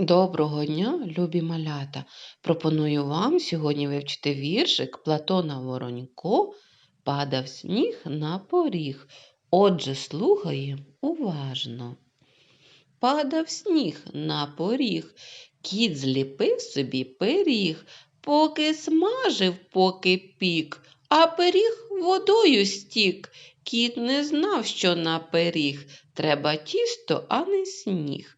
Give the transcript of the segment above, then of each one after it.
Доброго дня, любі малята! Пропоную вам сьогодні вивчити віршик Платона Воронько Падав сніг на поріг. Отже, слухаємо уважно. Падав сніг на поріг, кіт зліпив собі пиріг, поки смажив, поки пік, а пиріг водою стік. Кіт не знав, що на пиріг треба тісто, а не сніг.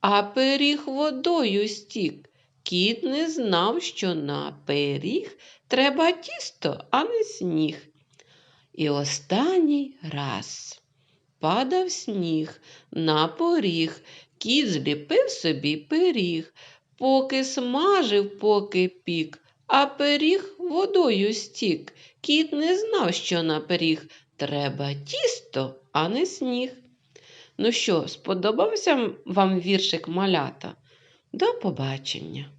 а пиріг водою стік. Кіт не знав, що на пиріг треба тісто, а не сніг. І останній раз падав сніг на поріг, кіт зліпив собі пиріг, поки смажив, поки пік, а пиріг водою стік. Кіт не знав, що на пиріг треба тісто, а не сніг. Ну що, сподобався вам віршик малята? До побачення!